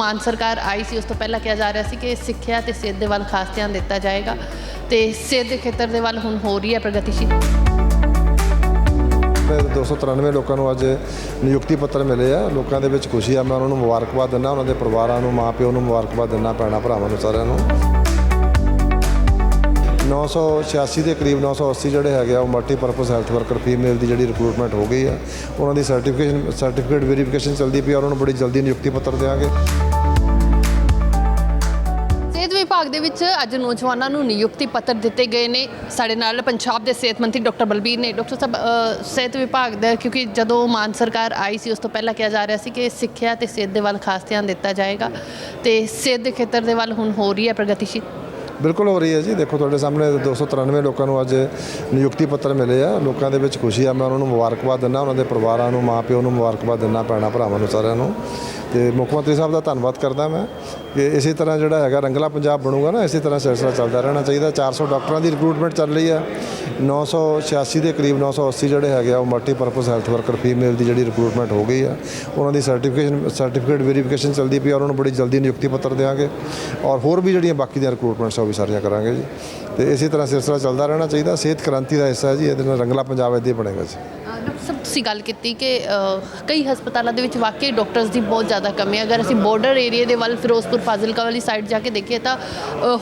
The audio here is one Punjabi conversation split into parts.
ਮਾਨ ਸਰਕਾਰ ਆਈ ਸੀ, ਉਸ ਤੋਂ ਪਹਿਲਾਂ ਕਿਹਾ ਜਾ ਰਿਹਾ ਸੀ ਕਿ ਸਿੱਖਿਆ ਤੇ ਸਿਹਤ ਦੇ ਵੱਲ ਖਾਸ ਧਿਆਨ ਦਿੱਤਾ ਜਾਏਗਾ ਤੇ ਸਿਹਤ ਦੇ ਖੇਤਰ ਦੇ ਵੱਲ ਹੁਣ ਹੋ ਰਹੀ ਹੈ ਪ੍ਰਗਤੀਸ਼ੀਲ। ਤੇ 293 ਲੋਕਾਂ ਨੂੰ ਅੱਜ ਨਿਯੁਕਤੀ ਪੱਤਰ ਮਿਲੇ ਆ। ਲੋਕਾਂ ਦੇ ਵਿੱਚ ਖੁਸ਼ੀ ਆ, ਮੈਂ ਉਹਨਾਂ ਨੂੰ ਮੁਬਾਰਕਬਾਦ ਦਿੰਦਾ, ਉਹਨਾਂ ਦੇ ਪਰਿਵਾਰਾਂ ਨੂੰ, ਮਾਪਿਓ ਨੂੰ ਮੁਬਾਰਕਬਾਦ ਦਿੰਦਾ, ਭੈਣਾਂ ਭਰਾਵਾਂ ਨੂੰ, ਸਾਰਿਆਂ ਨੂੰ। 986 ਦੇ ਕਰੀਬ 980 ਜਿਹੜੇ ਹੈਗੇ ਆ, ਉਹ ਮਲਟੀਪਰਪਸ ਹੈਲਥ ਵਰਕਰ ਫੀਮੇਲ ਦੀ ਜਿਹੜੀ ਰਿਕਰੂਟਮੈਂਟ ਹੋ ਗਈ ਆ। ਉਹਨਾਂ ਦੀ ਸਰਟੀਫਿਕੇਸ਼ਨ ਸਰਟੀਫਿਕੇਟ ਵੈਰੀਫਿਕੇਸ਼ਨ ਚੱਲਦੀ ਪਈ ਆ, ਉਹਨਾਂ ਨੂੰ ਬੜੀ ਜਲਦੀ ਨਿਯੁਕਤੀ ਪੱਤਰ ਦੇਵਾਂਗੇ ਵਿਭਾਗ ਦੇ ਵਿੱਚ ਅੱਜ ਨੌਜਵਾਨਾਂ ਨੂੰ ਨਿਯੁਕਤੀ ਪੱਤਰ ਦਿੱਤੇ ਗਏ ਨੇ। ਸਾਡੇ ਨਾਲ ਪੰਜਾਬ ਦੇ ਸਿਹਤ ਮੰਤਰੀ ਡਾਕਟਰ ਬਲਬੀਰ ਨੇ। ਡਾਕਟਰ ਸਾਹਿਬ ਸਿਹਤ ਵਿਭਾਗ ਦਾ, ਕਿਉਂਕਿ ਜਦੋਂ ਮਾਨ ਸਰਕਾਰ ਆਈ ਸੀ, ਉਸ ਤੋਂ ਪਹਿਲਾਂ ਕਿਹਾ ਜਾ ਰਿਹਾ ਸੀ ਕਿ ਸਿੱਖਿਆ ਤੇ ਸਿਹਤ ਦੇ ਵੱਲ ਖਾਸ ਧਿਆਨ ਦਿੱਤਾ ਜਾਏਗਾ ਤੇ ਸਿਹਤ ਦੇ ਖੇਤਰ ਦੇ ਵੱਲ ਹੁਣ ਹੋ ਰਹੀ ਹੈ ਪ੍ਰਗਤੀਸ਼ੀਲ। ਬਿਲਕੁਲ ਹੋ ਰਹੀ ਹੈ ਜੀ। ਦੇਖੋ, ਤੁਹਾਡੇ ਸਾਹਮਣੇ 293 ਲੋਕਾਂ ਨੂੰ ਅੱਜ ਨਿਯੁਕਤੀ ਪੱਤਰ ਮਿਲੇ ਆ। ਲੋਕਾਂ ਦੇ ਵਿੱਚ ਖੁਸ਼ੀ ਆ। ਮੈਂ ਉਹਨਾਂ ਨੂੰ ਮੁਬਾਰਕਬਾਦ ਦਿੰਦਾ। ਉਹਨਾਂ ਦੇ ਪਰਿਵਾਰਾਂ ਨੂੰ, ਮਾਪਿਓ ਨੂੰ ਮੁਬਾਰਕਬਾਦ ਦਿੰਦਾ ਭੈਣਾਂ ਭਰਾਵਾਂ ਨੂੰ ਸਾਰਿਆਂ ਨੂੰ। ਤੇ ਮੁੱਖ ਮੰਤਰੀ ਸਾਹਿਬ ਦਾ ਧੰਨਵਾਦ ਕਰਦਾ ਮੈਂ ਕਿ ਇਸੇ ਤਰ੍ਹਾਂ ਜਿਹੜਾ ਹੈਗਾ ਰੰਗਲਾ ਪੰਜਾਬ ਬਣੂਗਾ ਨਾ, ਇਸੇ ਤਰ੍ਹਾਂ ਸਿਲਸਿਲਾ ਚੱਲਦਾ ਰਹਿਣਾ ਚਾਹੀਦਾ। 400 ਡਾਕਟਰਾਂ ਦੀ ਰਿਕਰੂਟਮੈਂਟ ਚੱਲ ਰਹੀ ਆ। 986 ਦੇ ਕਰੀਬ 980 ਜਿਹੜੇ ਹੈਗੇ ਆ, ਉਹ ਮਲਟੀਪਰਪਸ ਹੈਲਥ ਵਰਕਰ ਫੀਮੇਲ ਦੀ ਜਿਹੜੀ ਰਿਕਰੂਟਮੈਂਟ ਹੋ ਗਈ ਆ। ਉਹਨਾਂ ਦੀ ਸਰਟੀਫਿਕੇਸ਼ਨ ਸਰਟੀਫਿਕੇਟ ਵੈਰੀਫਿਕੇਸ਼ਨ ਚੱਲਦੀ ਪਈ ਔਰ ਉਹਨਾਂ ਨੂੰ ਬੜੀ ਜਲਦੀ ਨਿਯੁਕਤੀ ਪੱਤਰ ਦੇਵਾਂਗੇ ਔਰ ਹੋਰ ਵੀ ਜਿਹੜੀਆਂ ਬਾਕੀ ਦੀਆਂ ਰਿਕਰੂਟਮੈਂਟਸ ਉਹ ਵੀ ਸਾਰੀਆਂ ਕਰਾਂਗੇ ਜੀ। ਤੇ ਇਸੇ ਤਰ੍ਹਾਂ ਸਿਲਸਿਲਾ ਚੱਲਦਾ ਰਹਿਣਾ ਚਾਹੀਦਾ। ਸਿਹਤ ਕ੍ਰਾਂਤੀ ਦਾ ਹਿੱਸਾ ਜੀ, ਇਹਦੇ ਨਾਲ ਰੰਗਲਾ ਪੰਜਾਬ ਇੱਦਾਂ ਹੀ ਬਣੇਗਾ ਜੀ। ਡਾਕਟਰ ਸਾਹਿਬ ਤੁਸੀਂ ਗੱਲ ਕੀਤੀ ਕਿ ਕਈ ਹਸਪਤਾਲਾਂ ਦੇ ਵਿੱਚ ਵਾਕਈ ਡਾਕਟਰਸ ਦੀ ਬਹੁਤ ਜ਼ਿਆਦਾ ਕਮੀ ਹੈ। ਅਗਰ ਅਸੀਂ ਬਾਰਡਰ ਏਰੀਆ ਦੇ ਵੱਲ ਫਿਰੋਜ਼ਪੁਰ ਫਾਜ਼ਿਲਕਾ ਵਾਲੀ ਸਾਈਡ ਜਾ ਕੇ ਦੇਖੀਏ ਤਾਂ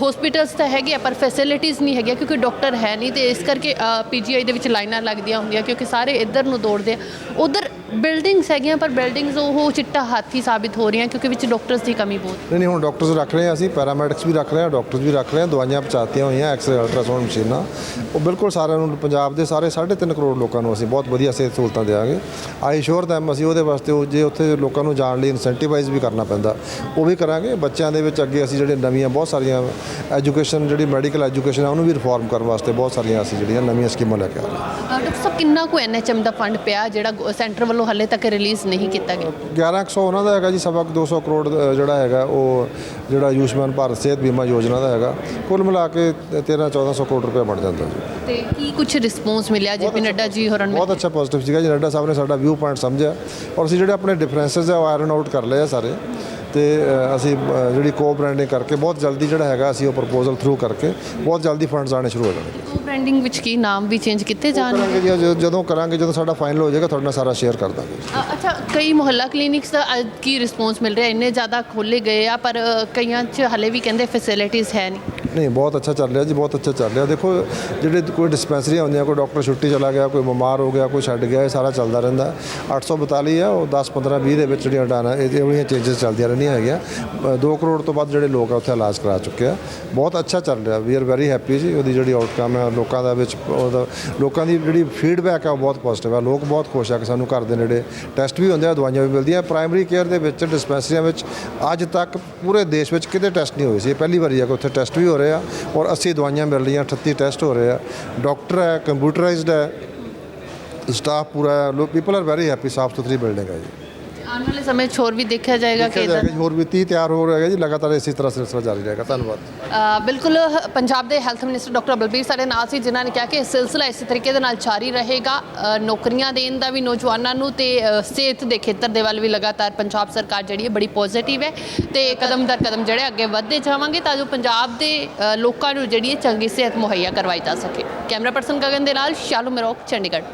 ਹਸਪੀਟਲਸ ਤਾਂ ਹੈਗੇ ਆ, ਪਰ ਫੈਸਿਲਿਟੀਆਂ ਨਹੀਂ ਹੈਗੀਆਂ ਕਿਉਂਕਿ ਡਾਕਟਰ ਹੈ ਨਹੀਂ ਤੇ ਇਸ ਕਰਕੇ ਪੀਜੀਆਈ ਦੇ ਵਿੱਚ ਲਾਈਨਾਂ ਲੱਗਦੀਆਂ ਹੁੰਦੀਆਂ ਕਿਉਂਕਿ ਸਾਰੇ ਇੱਧਰ ਨੂੰ ਦੌੜਦੇ ਆ। ਉਧਰ ਬਿਲਡਿੰਗਸ ਹੈਗੀਆਂ ਪਰ ਬਿਲਡਿੰਗਸ ਉਹ ਚਿੱਟਾ ਹਾਥੀ ਸਾਬਿਤ ਹੋ ਰਹੀਆਂ ਕਿਉਂਕਿ ਵਿੱਚ ਡਾਕਟਰਸ ਦੀ ਕਮੀ ਬਹੁਤ। ਨਹੀਂ ਨਹੀਂ ਹੁਣ ਡਾਕਟਰਸ ਰੱਖ ਰਹੇ ਹਾਂ ਅਸੀਂ ਪੈਰਾਮੈਡਿਕਸ ਵੀ ਰੱਖ ਰਹੇ ਹਾਂ ਡਾਕਟਰਸ ਵੀ ਰੱਖ ਰਹੇ ਹਾਂ ਦਵਾਈਆਂ ਪਹੁੰਚਾਤੀਆਂ ਹੋਈਆਂ ਐਕਸਰੇ ਅਲਟਰਾਸਾਊਂਡ ਮਸ਼ੀਨਾਂ। ਉਹ ਬਿਲਕੁਲ ਸਾਰਿਆਂ ਨੂੰ ਪੰਜਾਬ ਦੇ ਸਾਰੇ 3.5 ਕਰੋੜ ਲੋਕਾਂ ਨੂੰ ਅਸੀਂ ਬਹੁਤ ਵਧੀਆ ਸਿਹਤ ਸਹੂਲਤਾਂ ਦੇਵਾਂਗੇ। ਆਈ ਸ਼ੋਰ ਦੈਮ ਅਸੀਂ ਉਹਦੇ ਵਾਸਤੇ ਉਹ ਜੇ ਉੱਥੇ ਲੋਕਾਂ ਨੂੰ ਜਾਣ ਲਈ ਇਨਸੈਂਟੀਵਾਈਜ਼ ਵੀ ਕਰਨਾ ਪੈਂਦਾ ਉਹ ਵੀ ਕਰਾਂਗੇ। ਬੱਚਿਆਂ ਦੇ ਵਿੱਚ ਅੱਗੇ ਅਸੀਂ ਜਿਹੜੇ ਨਵੀਆਂ ਬਹੁਤ ਸਾਰੀਆਂ ਐਜੂਕੇਸ਼ਨ ਜਿਹੜੀ ਮੈਡੀਕਲ ਐਜੂਕੇਸ਼ਨ ਆ ਉਹਨੂੰ ਵੀ ਰਿਫਾਰਮ ਕਰਨ ਵਾਸਤੇ ਬਹੁਤ ਸਾਰੀਆਂ ਅਸੀਂ ਜਿਹੜੀਆਂ ਨਵੀਆਂ ਸਕੀਮਾਂ ਲੈ ਕੇ ਆ ਰਹੇ ਹਾਂ। ਡਾਕਟਰ ਸਾਹਿਬ ਕਿੰਨਾ ਕੁ ਐਨਐਚਐਮ ਦਾ ਫੰਡ ਪਿਆ ਜਿਹੜਾ ਸੈਂਟਰ ਵੱਲੋਂ ਹਾਲੇ ਤੱਕ ਰਿਲੀਜ਼ ਨਹੀਂ ਕੀਤਾ ਗਿਆ। 1100 ਉਹਨਾਂ ਦਾ ਹੈਗਾ ਜੀ ਸਵਾ ਕੁ 200 ਕਰੋੜ ਜਿਹੜਾ ਹੈਗਾ ਉਹ ਜਿਹੜਾ ਆਯੁਸ਼ਮਾਨ ਭਾਰਤ ਸਿਹਤ ਬੀਮਾ ਯੋਜਨਾ ਦਾ ਹੈਗਾ ਕੁੱਲ ਮਿਲਾ ਕੇ 13 1400 ਕਰੋੜ ਰੁਪਏ ਬਣ ਜਾਂਦਾ ਜੀ। ਤੇ ਕੀ ਕੁਝ ਰਿਸਪੌਂਸ ਮਿਲਿਆ ਜੇਪੀ ਨੱਡਾ ਜੀ ਹੋਰਾਂ ਨੂੰ? ਬਹੁਤ ਅੱਛਾ ਪੋਜ਼ਿਟਿਵ ਸੀਗਾ ਜੀ। ਨੱਡਾ ਸਾਹਿਬ ਨੇ ਸਾਡਾ ਵਿਊ ਪੁਆਇੰਟ ਸਮਝਿਆ। ਔਰ ਅਸੀਂ ਜਿਹੜੇ ਆਪਣੇ ਡਿਫਰੈਂਸਸ ਆ ਉਹ ਆਇਰਨ ਆਊਟ ਕਰ ਲਏ ਆ ਸਾਰੇ। ਤੇ ਅਸੀਂ ਜਿਹੜੀ ਕੋ ਬ੍ਰਾਂਡਿੰਗ ਕਰਕੇ ਬਹੁਤ ਜਲਦੀ ਜਿਹੜਾ ਹੈਗਾ ਅਸੀਂ ਉਹ ਪ੍ਰਪੋਜ਼ਲ ਥਰੂ ਕਰਕੇ ਬਹੁਤ ਜਲਦੀ ਫੰਡਸ ਆਣੇ ਸ਼ੁਰੂ ਹੋ ਜਾਣਗੇ। ਬ੍ਰਾਂਡਿੰਗ ਵਿੱਚ ਕੀ ਨਾਮ ਵੀ ਚੇਂਜ ਕੀਤੇ ਜਾਣਗੇ ਕਰਾਂਗੇ ਜੀ ਜਦੋਂ- ਜਦੋਂ ਕਰਾਂਗੇ ਜਦੋਂ ਸਾਡਾ ਫਾਈਨਲ ਹੋ ਜਾਏਗਾ ਤੁਹਾਡੇ ਨਾਲ ਸਾਰਾ ਸ਼ੇਅਰ ਕਰ ਦਾਂਗੇ। ਅ, ਅੱਛਾ ਕਈ ਮੁਹੱਲਾ ਕਲੀਨਿਕਸ ਦਾ ਅੱਜ ਕੀ ਰਿਸਪੌਂਸ ਮਿਲ ਰਿਹਾ? ਇੰਨੇ ਜ਼ਿਆਦਾ ਖੋਲੇ ਗਏ ਆ ਪਰ ਅ, ਕਈਆਂ 'ਚ ਹਲੇ ਵੀ ਕਹਿੰਦੇ ਫੈਸਿਲਿਟੀਆਂ ਹੈ ਨਹੀਂ। ਨਹੀਂ, ਬਹੁਤ ਅੱਛਾ ਚੱਲ ਰਿਹਾ ਜੀ, ਬਹੁਤ ਅੱਛਾ ਚੱਲ ਰਿਹਾ। ਦੇਖੋ, ਜਿਹੜੇ ਕੋਈ ਡਿਸਪੈਂਸਰੀਆਂ ਹੁੰਦੀਆਂ, ਕੋਈ ਡਾਕਟਰ ਛੁੱਟੀ ਚਲਾ ਗਿਆ, ਕੋਈ ਬਿਮਾਰ ਹੋ ਗਿਆ, ਕੋਈ ਛੱਡ ਗਿਆ, ਇਹ ਸਾਰਾ ਚੱਲਦਾ ਰਹਿੰਦਾ। 842 ਆ, ਉਹ 10 15 20 ਦੇ ਵਿੱਚ ਜਿਹੜੀਆਂ ਹਟਾਣਾ, ਇਹ ਜਿਹੜੀਆਂ ਚੇਂਜਸ ਚੱਲਦੀਆਂ ਰਹਿੰਦੀਆਂ ਹੈਗੀਆਂ। 2 ਕਰੋੜ ਤੋਂ ਵੱਧ ਜਿਹੜੇ ਲੋਕ ਆ, ਉੱਥੇ ਇਲਾਜ ਕਰਾ ਚੁੱਕੇ ਆ। ਬਹੁਤ ਅੱਛਾ ਚੱਲ ਰਿਹਾ ਵੀ ਆਰ ਵੈਰੀ ਹੈਪੀ ਜੀ, ਉਹਦੀ ਜਿਹੜੀ ਆਊਟਕਮ ਹੈ ਲੋਕਾਂ ਦਾ ਵਿੱਚ, ਉਹਦਾ, ਲੋਕਾਂ ਦੀ ਜਿਹੜੀ ਫੀਡਬੈਕ ਹੈ ਉਹ ਬਹੁਤ ਪੋਜ਼ਿਟਿਵ ਆ। ਲੋਕ ਬਹੁਤ ਖੁਸ਼ ਆ ਕਿ ਸਾਨੂੰ ਘਰ ਦੇ ਨੇੜੇ ਟੈਸਟ ਵੀ ਹੁੰਦੇ ਆ, ਦਵਾਈਆਂ ਵੀ ਮਿਲਦੀਆਂ। ਪ੍ਰਾਇਮਰੀ ਕੇਅਰ ਦੇ ਵਿੱਚ ਡਿਸਪੈਂਸਰੀਆਂ ਵਿੱਚ, ਅੱਜ ਤੱਕ ਪੂਰੇ ਦੇਸ਼ ਵਿੱਚ ਕਿਤੇ ਟੈਸਟ ਨਹੀਂ ਹੋਏ ਸੀ। ਇਹ ਪਹਿਲੀ ਵਾਰੀ ਆ ਕਿ ਉੱਥੇ ਟੈਸਟ ਵੀ ਹੋ ਰਹੇ ਆ ਔਰ 80 ਦਵਾਈਆਂ ਮਿਲ ਰਹੀਆਂ 38 ਟੈਸਟ ਹੋ ਰਹੇ ਆ। ਡਾਕਟਰ ਹੈ ਕੰਪਿਊਟਰਾਈਜ਼ਡ ਹੈ ਸਟਾਫ ਪੂਰਾ ਹੈ ਪੀਪਲ ਆਰ ਵੈਰੀ ਹੈਪੀ ਸਾਫ਼ ਸੁਥਰੀ ਬਿਲਡਿੰਗ ਹੈ ਜੀ। ਆਉਣ ਵਾਲੇ ਸਮੇਂ 'ਚ ਹੋਰ ਵੀ ਦੇਖਿਆ ਜਾਏਗਾ ਕਿ ਦੇਖਿਆ ਇੱਦਾਂ ਜਾਏਗਾ ਜੀ, ਹੋਰ ਵੀ 30 ਤਿਆਰ ਹੋ ਰਿਹਾ ਜੀ ਲਗਾਤਾਰ ਇਸੇ ਤਰ੍ਹਾਂ ਸਿਲਸਿਲਾ ਜਾਰੀ ਰਹੇਗਾ ਧੰਨਵਾਦ। ਅ, ਬਿਲਕੁਲ ਹ- ਪੰਜਾਬ ਦੇ ਹੈਲਥ ਮਿਨਿਸਟਰ ਡਾਕਟਰ ਬਲਬੀਰ ਸਾਡੇ ਨਾਲ ਸੀ ਜਿਨ੍ਹਾਂ ਨੇ ਕਿਹਾ ਕਿ ਇਹ ਸਿਲਸਿਲਾ ਇਸੇ ਤਰੀਕੇ ਦੇ ਨਾਲ ਜਾਰੀ ਰਹੇਗਾ। ਅ, ਨੌਕਰੀਆਂ ਦੇਣ ਦਾ ਵੀ ਨੌਜਵਾਨਾਂ ਨੂੰ ਤੇ ਅ, ਸਿਹਤ ਦੇ ਖੇਤਰ ਦੇ ਵੱਲ ਵੀ ਲਗਾਤਾਰ ਪੰਜਾਬ ਸਰਕਾਰ ਜਿਹੜੀ ਹੈ ਬੜੀ ਪੋਜ਼ਿਟਿਵ ਹੈ ਤੇ ਕਦਮ ਦਰ ਕਦਮ ਜਿਹੜੇ ਅੱਗੇ ਵਧਦੇ ਜਾਵਾਂਗੇ ਤਾਂ ਜੋ ਪੰਜਾਬ ਦੇ ਅ, ਲੋਕਾਂ ਨੂੰ ਜਿਹੜੀ ਹੈ ਚੰਗੀ ਸਿਹਤ ਮੁਹੱਈਆ ਕਰਵਾਈ ਜਾ ਸਕੇ। ਕੈਮਰਾ ਪਰਸਨ ਗਗਨ ਦੇ ਨਾਲ ਸ਼ਾਲੂ ਮਰੋਕ ਚੰਡੀਗੜ੍ਹ।